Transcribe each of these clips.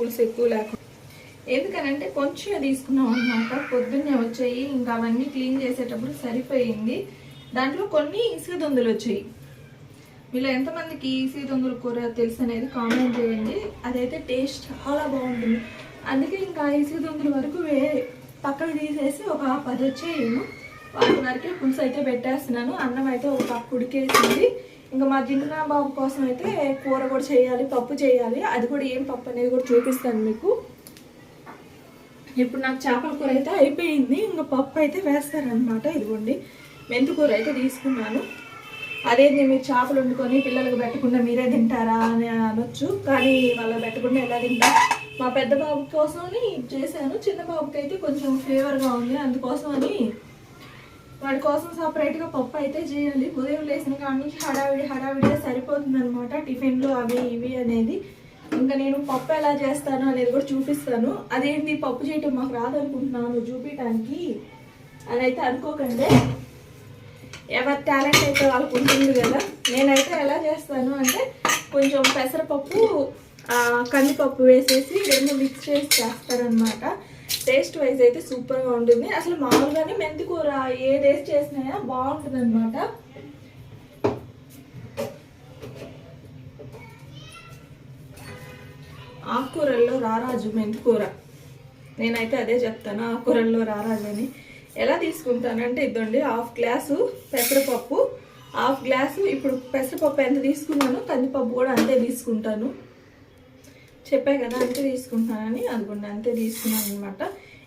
పులుసు ఎక్కువ లేకుండా. ఎందుకనంటే కొంచెం తీసుకున్నాం అనమాట పొద్దున్నే వచ్చాయి. ఇంకా అవన్నీ క్లీన్ చేసేటప్పుడు సరిపోయింది. దాంట్లో కొన్ని ఇసుక దొందులు వచ్చాయి. మీలో ఎంతమందికి ఈసీ దొందులు కూర తెలుసు అనేది కామెంట్ చేయండి. అదైతే టేస్ట్ చాలా బాగుంటుంది. అందుకే ఇంకా ఈసీ దొంగల వరకు వే పక్కన తీసేసి ఒక పది వచ్చేయను. వాటి వరకే పులుసు అయితే పెట్టేస్తున్నాను. అన్నం అయితే ఒక కుడికేసింది ఉడికేసింది. ఇంకా మా చిన్న బాబు కోసం అయితే కూర కూడా చేయాలి పప్పు చేయాలి. అది కూడా ఏం పప్పు అనేది కూడా చూపిస్తాను మీకు. ఇప్పుడు నాకు చేపల కూర అయితే అయిపోయింది. ఇంకా పప్పు అయితే వేస్తారనమాట ఇదిగోండి మెంతి కూర అయితే తీసుకున్నాను. అదేంటి మీరు చేపలు వండుకొని పిల్లలకు పెట్టకుండా మీరే తింటారా అని అనొచ్చు. కానీ వాళ్ళ పెట్టకుండా ఎలా తింటా? మా పెద్ద బాబు కోసమని చేశాను. చిన్న బాబుకి అయితే కొంచెం ఫేవర్గా ఉంది. అందుకోసం అని వాడి కోసం సపరేట్గా పప్పు అయితే చేయాలి. ఉదయం లేచిన కానీ నుంచి హడావిడి హడావిడిగా సరిపోతుంది అనమాట టిఫిన్లు అవి ఇవి అనేది. ఇంకా నేను పప్పు ఎలా చేస్తాను అనేది కూడా చూపిస్తాను. అదేంటి పప్పు చేయటం మాకు రాదనుకుంటున్నాను చూపించడానికి అని అయితే అనుకోకండి. ఎవరి టాలెంట్ అయితే వాళ్ళకు ఉంటుంది కదా. నేనైతే ఎలా చేస్తాను అంటే కొంచెం పెసరపప్పు కందిపప్పు వేసేసి రెండు మిక్స్ చేసి చేస్తారనమాట టేస్ట్ వైజ్ అయితే సూపర్గా ఉంటుంది. అసలు మామూలుగానే మెంతి కూర ఏ టేస్ట్ చేసినా బాగుంటుంది అనమాట ఆకుకూరల్లో రారాజు మెంతి కూర. నేనైతే అదే చెప్తాను ఆకుకూరల్లో రారాజు అని. ఎలా తీసుకుంటానంటే ఇద్దండి హాఫ్ గ్లాసు పెసరపప్పు హాఫ్ గ్లాసు ఇప్పుడు పెసరపప్పు ఎంత తీసుకున్నాను కందిపప్పు కూడా అంతే తీసుకుంటాను. చెప్పా కదా అంతే తీసుకుంటానని అనుకున్నా అంతే తీసుకున్నాను అనమాట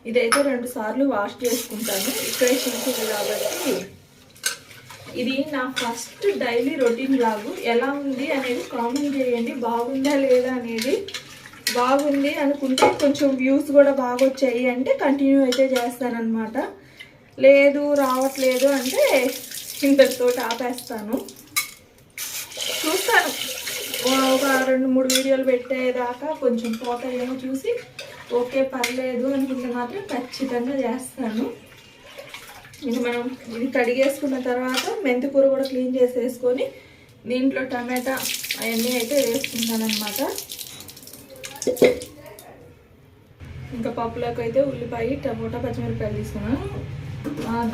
ఇదైతే రెండు సార్లు వాష్ చేసుకుంటాను. ఇక్కడే చిన్నది కాబట్టి ఇది నా ఫస్ట్ డైలీ రొటీన్ లాగు. ఎలా ఉంది అనేది కామెంట్ చేయండి. బాగుందా లేదా అనేది బాగుంది అనుకుంటే కొంచెం వ్యూస్ కూడా బాగా వచ్చాయి అంటే కంటిన్యూ అయితే చేస్తానమాట లేదు రావట్లేదు అంటే ఇంతటితో ఆపేస్తాను. చూస్తాను. ఒక రెండు మూడు వీడియోలు పెట్టేదాకా కొంచెం పోతాయేమో చూసి ఓకే పర్లేదు అనుకుంటే మాత్రం ఖచ్చితంగా చేస్తాను. ఇది మనం ఇది కడిగేసుకున్న తర్వాత మెంతికూర కూడా క్లీన్ చేసేసుకొని దీంట్లో టమాటా అవన్నీ అయితే వేసుకుంటానమాట ఇంకా పప్పులోకి అయితే ఉల్లిపాయ టమోటా పచ్చిమిరపకాయలు తీసుకున్నాను.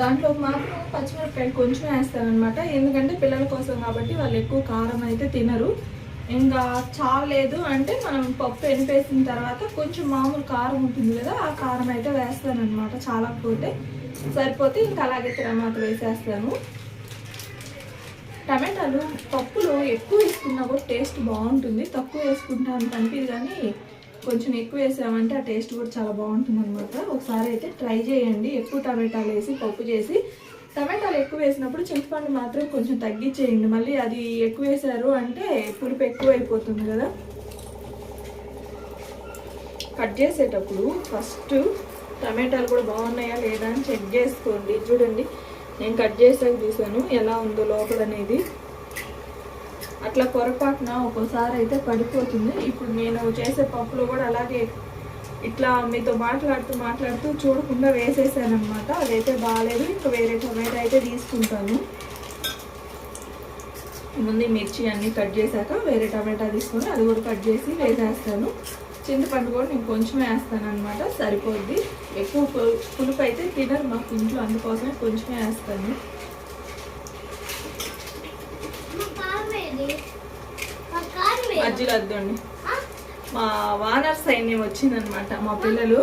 దాంట్లో మాత్రం పచ్చిమిరపకాయలు కొంచెం వేస్తానమాట ఎందుకంటే పిల్లల కోసం కాబట్టి వాళ్ళు ఎక్కువ కారం అయితే తినరు. ఇంకా చాలేదు అంటే మనం పప్పు ఎనిపేసిన తర్వాత కొంచెం మామూలు కారం ఉంటుంది కదా ఆ కారం అయితే వేస్తాను అనమాట చాలా పోతే. సరిపోతే ఇంకా అలాగే తిరమాత వేసేస్తాను. టమాటాలు పప్పులో ఎక్కువ వేసుకున్నా కూడా టేస్ట్ బాగుంటుంది. తక్కువ వేసుకుంటా అంత అనిపించదు కానీ కొంచెం ఎక్కువ వేసామంటే ఆ టేస్ట్ కూడా చాలా బాగుంటుంది అనమాట ఒకసారి అయితే ట్రై చేయండి. ఎక్కువ టమాటాలు వేసి పప్పు చేసి టమాటాలు ఎక్కువ వేసినప్పుడు చింతపండు మాత్రం కొంచెం తగ్గించేయండి. మళ్ళీ అది ఎక్కువ వేసారు అంటే పులుపు ఎక్కువ అయిపోతుంది కదా. కట్ చేసేటప్పుడు ఫస్ట్ టమాటాలు కూడా బాగున్నాయా లేదా అని చెక్ చేసుకోండి. చూడండి నేను కట్ చేసాక చూసాను ఎలా ఉందో లోపల అనేది. అట్లా పొరపాటున ఒక్కోసారి అయితే పడిపోతుంది. ఇప్పుడు నేను చేసే పప్పులో కూడా అలాగే ఇట్లా మీతో మాట్లాడుతూ మాట్లాడుతూ చూడకుండా వేసేసాను అనమాట అదైతే బాగాలేదు ఇంకా వేరే టమాటా అయితే తీసుకుంటాను. ముందు మిర్చి అన్నీ కట్ చేశాక వేరే టమాటా తీసుకొని అది కూడా కట్ చేసి వేసేస్తాను. చింతపండు కూడా నేను కొంచెం వేస్తాను అనమాట సరిపోద్ది. ఎక్కువ పులుపు అయితే తినరు మాకు ఇంట్లో అందుకోసమే కొంచెమే వేస్తాను. మధ్యలో వద్దండి. మా వానర్ సైన్యం వచ్చిందనమాట మా పిల్లలు.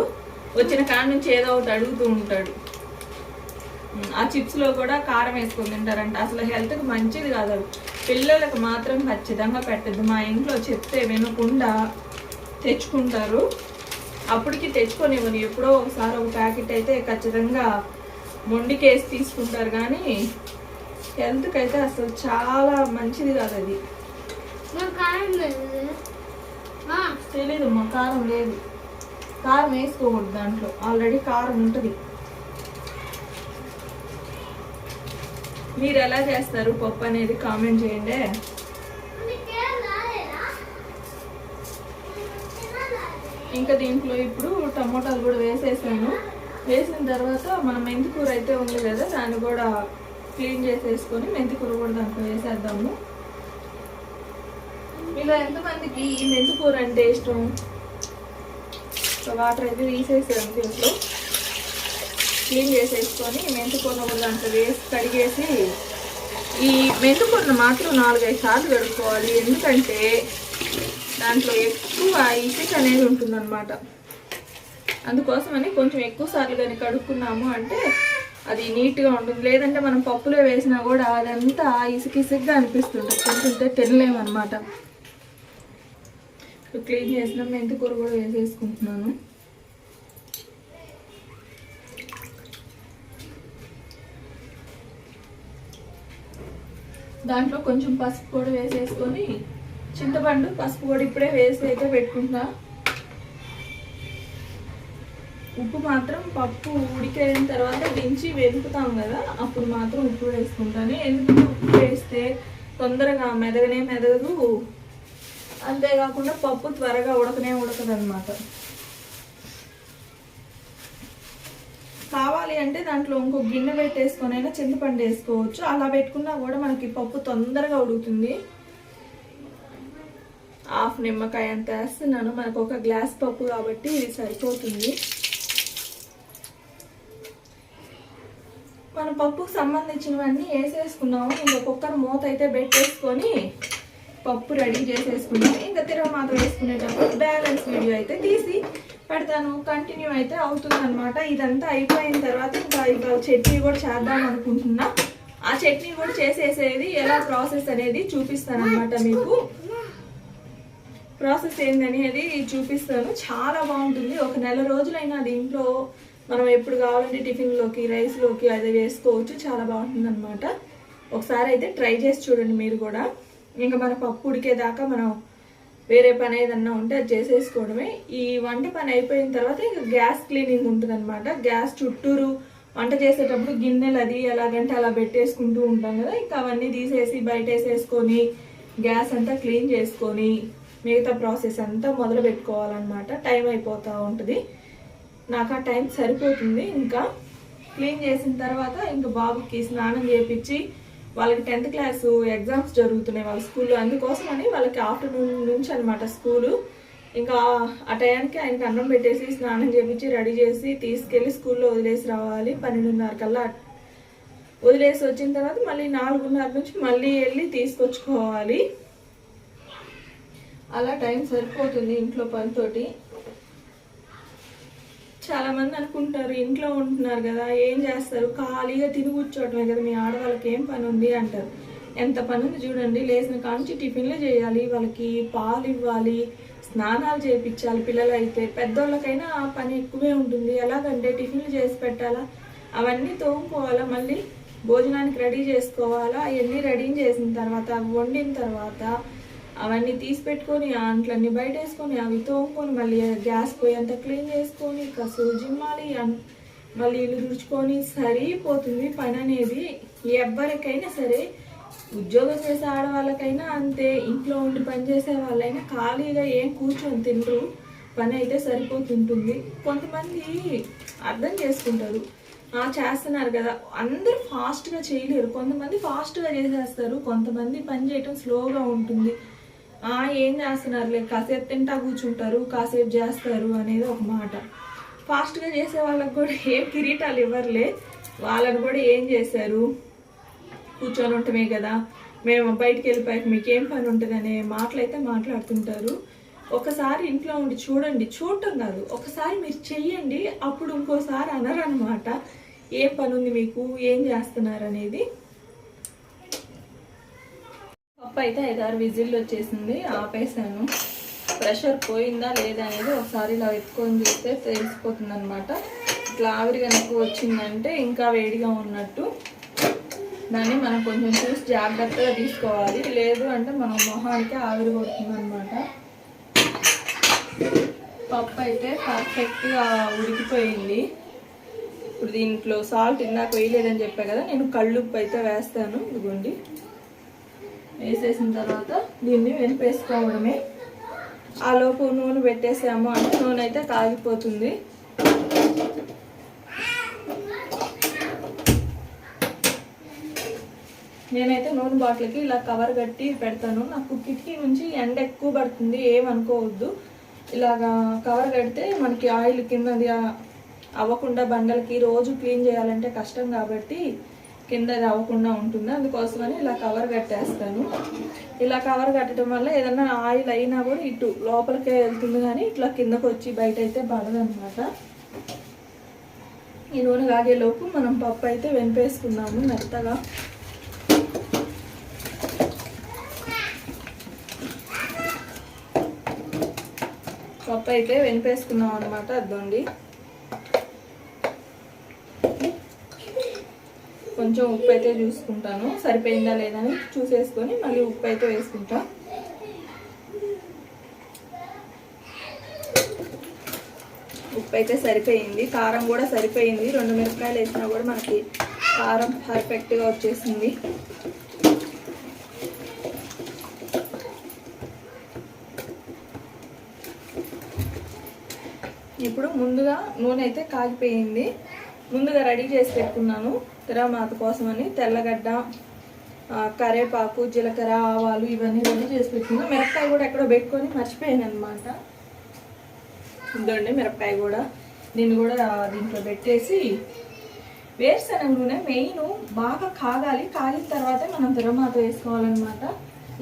వచ్చిన కాడ నుంచి ఏదో ఒకటి అడుగుతూ ఉంటాడు. ఆ చిప్స్లో కూడా కారం వేసుకొని తింటారంట. అసలు హెల్త్కి మంచిది కాదు పిల్లలకు మాత్రం ఖచ్చితంగా పెట్టద్దు. మా ఇంట్లో చెప్తే వినకుండా తెచ్చుకుంటారు. అప్పటికి తెచ్చుకొని ఎప్పుడో ఒకసారి ఒక ప్యాకెట్ అయితే ఖచ్చితంగా మొండికేసి తీసుకుంటారు. కానీ హెల్త్కి అయితే అసలు చాలా మంచిది కాదు అది. మా కారం లేదు. కారం వేసుకోకూడదు దాంట్లో. ఆల్రెడీ కారం ఉంటుంది. మీరు ఎలా చేస్తారు పప్పు అనేది కామెంట్ చేయండి. ఇంకా దీంట్లో ఇప్పుడు టమోటాలు కూడా వేసేసాను. వేసిన తర్వాత మన మెంతికూర అయితే ఉంది కదా దాన్ని కూడా క్లీన్ చేసేసుకొని మెంతికూర కూడా దాంట్లో వేసేద్దాము. మీలో ఎంతమందికి ఈ మెంతి కూర అంటే ఇష్టం? సో వాటర్ అయితే తీసేసాను దీంట్లో. క్లీన్ చేసేసుకొని మెంతుకొన్న కూడా దాంట్లో వేసి కడిగేసి ఈ మెంతుకొన్న మాత్రం నాలుగైదు సార్లు కడుక్కోవాలి. ఎందుకంటే దాంట్లో ఎక్కువ ఇసుక అనేది ఉంటుందన్నమాట. అందుకోసమని కొంచెం ఎక్కువ సార్లు కానీ కడుక్కున్నాము అంటే అది నీట్గా ఉంటుంది. లేదంటే మనం పప్పులో వేసినా కూడా అదంతా ఇసుక ఇసుకగా అనిపిస్తుంది కొంచెం తినలేము అనమాట క్లీన్ చేసిన మెంతికూర కూడా వేసేసుకుంటున్నాను. దాంట్లో కొంచెం పసుపు కూడా వేసేసుకొని చింతపండు పసుపు కూడా ఇప్పుడే వేసి అయితే పెట్టుకుంటా ఉప్పు మాత్రం పప్పు ఉడికైన తర్వాత దించి వెతుకుతాం కదా అప్పుడు మాత్రం ఉప్పు వేసుకుంటాను. ఎందుకంటే ఉప్పు వేస్తే తొందరగా మెదగనే మెదగదు. అంతేకాకుండా పప్పు త్వరగా ఉడకనే ఉడకదు అనమాట కావాలి అంటే దాంట్లో ఇంకో గిన్నె పెట్టేసుకొని అయినా చింతపండు వేసుకోవచ్చు. అలా పెట్టుకున్నా కూడా మనకి పప్పు తొందరగా ఉడుకుతుంది. హాఫ్ నిమ్మకాయ అంత వేస్తున్నాను. మనకు ఒక గ్లాస్ పప్పు కాబట్టి ఇది సరిపోతుంది. మన పప్పుకు సంబంధించినవన్నీ వేసేసుకున్నాము. ఇంకా కుక్కర్ మూత అయితే పెట్టేసుకొని పప్పు రెడీ చేసేసుకున్నాము ఇంకా తిరగ వేసుకునేటప్పుడు బ్యాలెన్స్ వీడియో అయితే తీసి పెడతాను. కంటిన్యూ అయితే అవుతుంది అనమాట ఇదంతా అయిపోయిన తర్వాత ఇంకా ఇంకా చట్నీ కూడా చేద్దాం అనుకుంటున్నా. ఆ చట్నీ కూడా చేసేసేది ఎలా ప్రాసెస్ అనేది చూపిస్తాను అనమాట మీకు. ప్రాసెస్ ఏందనేది చూపిస్తాను. చాలా బాగుంటుంది. ఒక నెల రోజులైనా దీంట్లో మనం ఎప్పుడు కావాలంటే టిఫిన్లోకి రైస్లోకి అది వేసుకోవచ్చు. చాలా బాగుంటుంది అనమాట ఒకసారి అయితే ట్రై చేసి చూడండి మీరు కూడా. ఇంకా మన పప్పు ఉడికేదాకా మనం వేరే పని ఏదన్నా ఉంటే అది చేసేసుకోవడమే. ఈ వంట పని అయిపోయిన తర్వాత ఇంకా గ్యాస్ క్లీనింగ్ ఉంటుంది అనమాట గ్యాస్ చుట్టూరు వంట చేసేటప్పుడు గిన్నెలు అది ఎలాగంటే అలా పెట్టేసుకుంటూ ఉంటాం కదా. ఇంకా అవన్నీ తీసేసి బయట వేసేసుకొని గ్యాస్ అంతా క్లీన్ చేసుకొని మిగతా ప్రాసెస్ అంతా మొదలు పెట్టుకోవాలన్నమాట. టైం అయిపోతూ ఉంటుంది. నాకు ఆ టైం సరిపోతుంది. ఇంకా క్లీన్ చేసిన తర్వాత ఇంకా బాబుకి స్నానం చేపించి వాళ్ళకి టెన్త్ క్లాస్ ఎగ్జామ్స్ జరుగుతున్నాయి వాళ్ళ స్కూల్లో. అందుకోసం అని వాళ్ళకి ఆఫ్టర్నూన్ నుంచి అనమాట స్కూలు. ఇంకా ఆ టయానికి ఆయనకి అన్నం పెట్టేసి స్నానం చేపించి రెడీ చేసి తీసుకెళ్ళి స్కూల్లో వదిలేసి రావాలి. పన్నెండున్నర కల్లా వదిలేసి వచ్చిన తర్వాత మళ్ళీ నాలుగున్నర నుంచి మళ్ళీ వెళ్ళి తీసుకొచ్చుకోవాలి. అలా టైం సరిపోతుంది ఇంట్లో పనితోటి. చాలా మంది అనుకుంటారు ఇంట్లో ఉంటున్నారు కదా ఏం చేస్తారు? ఖాళీగా తిని కూర్చోవటమే కదా మీ ఆడవాళ్ళకి ఏం పని ఉంది అంటారు. ఎంత పని ఉంది చూడండి లేచిన కాంచి టిఫిన్లు చేయాలి వాళ్ళకి పాలు ఇవ్వాలి స్నానాలు చేయించాలి పిల్లలు అయితే పెద్దోళ్ళకైనా ఆ పని ఎక్కువే ఉంటుంది. ఎలాగంటే టిఫిన్లు చేసి పెట్టాలా? అవన్నీ తోముకోవాలా? మళ్ళీ భోజనానికి రెడీ చేసుకోవాలా? అవన్నీ రెడీ చేసిన తర్వాత వండిన తర్వాత అవన్నీ తీసి పెట్టుకొని ఆ అంట్లన్నీ బయట వేసుకొని అవి తోముకొని మళ్ళీ గ్యాస్ పోయి అంతా క్లీన్ చేసుకొని కసువు జిమ్మాలి మళ్ళీ ఇల్లు తుడుచుకొని సరిపోతుంది పని అనేది. ఎవరికైనా సరే ఉద్యోగం చేసే ఆడవాళ్ళకైనా అంతే ఇంట్లో ఉండి పని చేసే వాళ్ళైనా ఖాళీగా ఏం కూర్చొని తినరు. పని అయితే సరిపోతుంటుంది. కొంతమంది అర్థం చేసుకుంటారు. ఆ చేస్తున్నారు కదా. అందరూ ఫాస్ట్గా చేయలేరు. కొంతమంది ఫాస్ట్గా చేసేస్తారు. కొంతమంది పని చేయటం స్లోగా ఉంటుంది. ఏం చేస్తున్నారులే కాసేపు తింటా కూర్చుంటారు కాసేపు చేస్తారు అనేది ఒక మాట. ఫాస్ట్గా చేసే వాళ్ళకి కూడా ఏం కిరీటాలు ఇవ్వర్లే. వాళ్ళని కూడా ఏం చేశారు? కూర్చొని ఉండటమే కదా. మేము బయటికి వెళ్ళిపోయాక మీకు ఏం పని ఉంటుంది అనే మాటలు అయితే మాట్లాడుతుంటారు. ఒకసారి ఇంట్లో ఉండి చూడండి చూడటం కాదు ఒకసారి మీరు చెయ్యండి అప్పుడు ఇంకోసారి అనరు అనమాట ఏం పని ఉంది మీకు? ఏం చేస్తున్నారు అనేది? పప్పు అయితే ఐదారు విజిల్లు వచ్చేసింది ఆపేసాను. ప్రెషర్ పోయిందా లేదా అనేది ఒకసారి ఇలా ఎత్తుకొని చూస్తే తెలిసిపోతుంది అనమాట ఇట్లా ఆవిరి కనుక వచ్చిందంటే ఇంకా వేడిగా ఉన్నట్టు. దాన్ని మనం కొంచెం చూసి జాగ్రత్తగా తీసుకోవాలి. లేదు అంటే మన మొహానికి ఆవిరి కొడుతుంది అనమాట పప్పు అయితే పర్ఫెక్ట్గా ఉడికిపోయింది. ఇప్పుడు దీంట్లో సాల్ట్ ఇందాక వేయలేదని చెప్పా కదా నేను కళ్ళుప్పు అయితే వేస్తాను. ఇదిగోండి. వేసేసిన తర్వాత దీన్ని వెనిపేసుకోవడమే ఆ లోపు నూనె పెట్టేసాము. అంటే నూనె అయితే కాగిపోతుంది. నేనైతే నూనె బాటిల్కి ఇలా కవర్ కట్టి పెడతాను. నాకు కిటికీ నుంచి ఎండ ఎక్కువ పడుతుంది. ఏమనుకోవద్దు. ఇలాగా కవర్ కడితే మనకి ఆయిల్ కిందది అవ్వకుండా బండలకి రోజు క్లీన్ చేయాలంటే కష్టం కాబట్టి కింద రావకుండా ఉంటుంది? అందుకోసమని ఇలా కవర్ కట్టేస్తాను. ఇలా కవర్ కట్టడం వల్ల ఏదన్నా ఆయిల్ అయినా కూడా ఇటు లోపలికే వెళ్తుంది కానీ ఇట్లా కిందకు వచ్చి బయట అయితే పడదనమాట ఈ నూనె కాగేలోపు మనం పప్పు అయితే వెనిపేసుకున్నాము మెత్తగా. పప్పు అయితే వెనిపేసుకున్నాం అనమాట అద్దండి. కొంచెం ఉప్పు అయితే చూసుకుంటాను. సరిపోయిందా లేదని చూసేసుకొని మళ్ళీ ఉప్పు అయితే వేసుకుంటా. ఉప్పు అయితే సరిపోయింది. కారం కూడా సరిపోయింది. రెండు మిరపకాయలు వేసినా కూడా మనకి కారం పర్ఫెక్ట్గా వచ్చేసింది. ఇప్పుడు ముందుగా నూనె అయితే కాగిపోయింది. ముందుగా రెడీ చేసి పెట్టుకున్నాను. తిరమాత కోసమని తెల్లగడ్డ కరేపాకు జీలకర్ర ఆవాలు ఇవన్నీ రెడీ చేసి పెట్టుకున్నాను మిరపకాయ కూడా ఎక్కడో పెట్టుకొని మర్చిపోయాను అనమాట ఇదండి మిరపకాయ కూడా. దీన్ని కూడా దీంట్లో పెట్టేసి వేరుశనగ నూనె మెయిన్ బాగా కాగాలి. కాగిన తర్వాతే మనం తిరమాత వేసుకోవాలన్నమాట.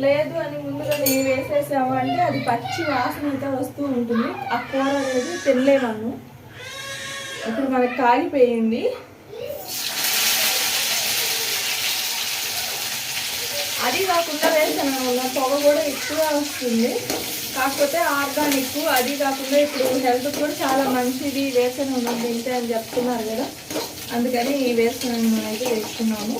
లేదు అని ముందుగా నెయ్యి వేసేసాము అంటే అది పచ్చి వాసన అయితే వస్తూ ఉంటుంది. ఆ కూర అనేది తినలేమను ఇప్పుడు మనకి కాగిపోయింది అది కాకుండా వేరుశనగ పొగ కూడా ఎక్కువ వస్తుంది. కాకపోతే ఆర్గానిక్ అది కాకుండా ఇప్పుడు హెల్త్ కూడా చాలా మంచిది. వేరుశనగ నూనె తింటే అని చెప్తున్నారు కదా. అందుకని ఈ వేరుశనగ అయితే వేసుకున్నాము.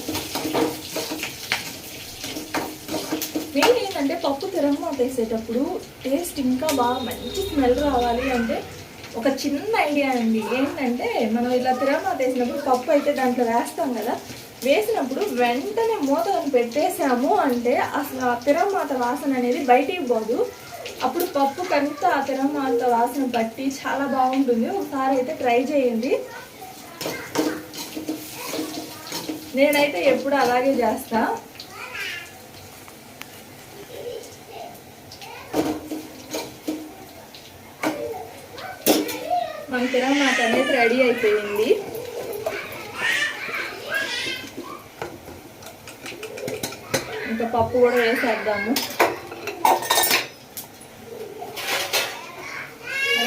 మెయిన్ ఏంటంటే పప్పు తిరగమాత వేసేటప్పుడు టేస్ట్ ఇంకా బాగా మంచి స్మెల్ రావాలి అంటే ఒక చిన్న ఐడియా అండి. ఏంటంటే మనం ఇలా తిరమాత వేసినప్పుడు పప్పు అయితే దాంట్లో వేస్తాం కదా. వేసినప్పుడు వెంటనే మూతను పెట్టేసాము అంటే అసలు ఆ తిరమాత వాసన అనేది బయటికి పోదు. అప్పుడు పప్పు కంతా ఆ తిరమాత వాసన పట్టి చాలా బాగుంటుంది. ఒకసారి అయితే ట్రై చేయండి. నేనైతే ఎప్పుడు అలాగే చేస్తాను వంకర తిరగమాత అనేది రెడీ అయిపోయింది. ఇంకా పప్పు కూడా వేసేద్దాము.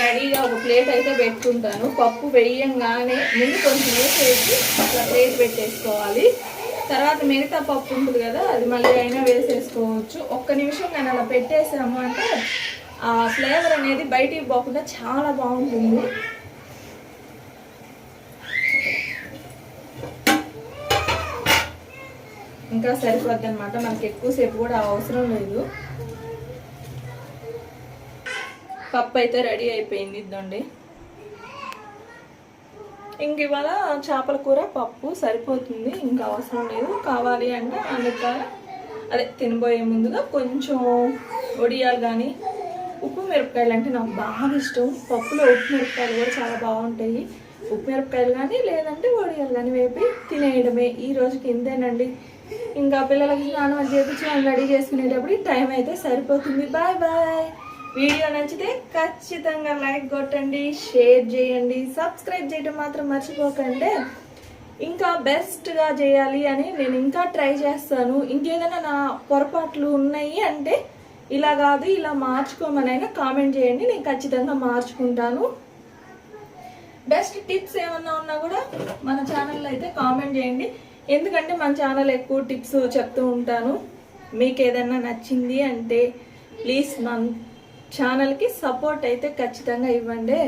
రెడీగా ఒక ప్లేట్ అయితే పెట్టుకుంటాను. పప్పు వేయంగానే ముందు కొంచెం వేసేసి అట్లా ప్లేట్ పెట్టేసుకోవాలి. తర్వాత మిగతా పప్పు ఉంటుంది కదా అది మళ్ళీ అయినా వేసేసుకోవచ్చు. ఒక్క నిమిషం కానీ అలా పెట్టేసాము అంటే ఫ్లేవర్ అనేది బయటికి పోకుండా చాలా బాగుంటుంది. ఇంకా సరిపోద్ది అనమాట మనకి ఎక్కువసేపు కూడా అవసరం లేదు. పప్పు అయితే రెడీ అయిపోయింది ఇద్దండి. ఇంక ఇవాళ చేపల కూర పప్పు సరిపోతుంది ఇంకా అవసరం లేదు. కావాలి అంటే అందుక అదే తినబోయే ముందుగా కొంచెం ఒడియాలు కానీ ఉప్పు మిరపకాయలు అంటే నాకు బాగా ఇష్టం. పప్పులో ఉప్పు మిరపకాయలు కూడా చాలా బాగుంటాయి. ఉప్పు మిరపకాయలు కానీ లేదంటే వడియాలు కానీ వేపి తినేయడమే. ఈ రోజుకి ఇంతేనండి. ఇంకా పిల్లలకి స్నానం అది చేపించి మనం రెడీ చేసుకునేటప్పుడు టైం అయితే సరిపోతుంది. Bye bye. వీడియో నచ్చితే ఖచ్చితంగా లైక్ కొట్టండి షేర్ చేయండి సబ్స్క్రైబ్ చేయడం మాత్రం మర్చిపోకండి. ఇంకా బెస్ట్గా చేయాలి అని నేను ఇంకా ట్రై చేస్తాను. ఇంకేదైనా నా పొరపాట్లు ఉన్నాయి అంటే ఇలా కాదు ఇలా మార్చుకోమనైనా కామెంట్ చేయండి నేను ఖచ్చితంగా మార్చుకుంటాను. బెస్ట్ టిప్స్ ఏమన్నా ఉన్నా కూడా మన ఛానల్లో అయితే కామెంట్ చేయండి. ఎందుకంటే మన ఛానల్ ఎక్కువ టిప్స్ చెప్తూ ఉంటాను. మీకు ఏదైనా నచ్చింది అంటే ప్లీజ్ మన ఛానల్కి సపోర్ట్ అయితే ఖచ్చితంగా ఇవ్వండి.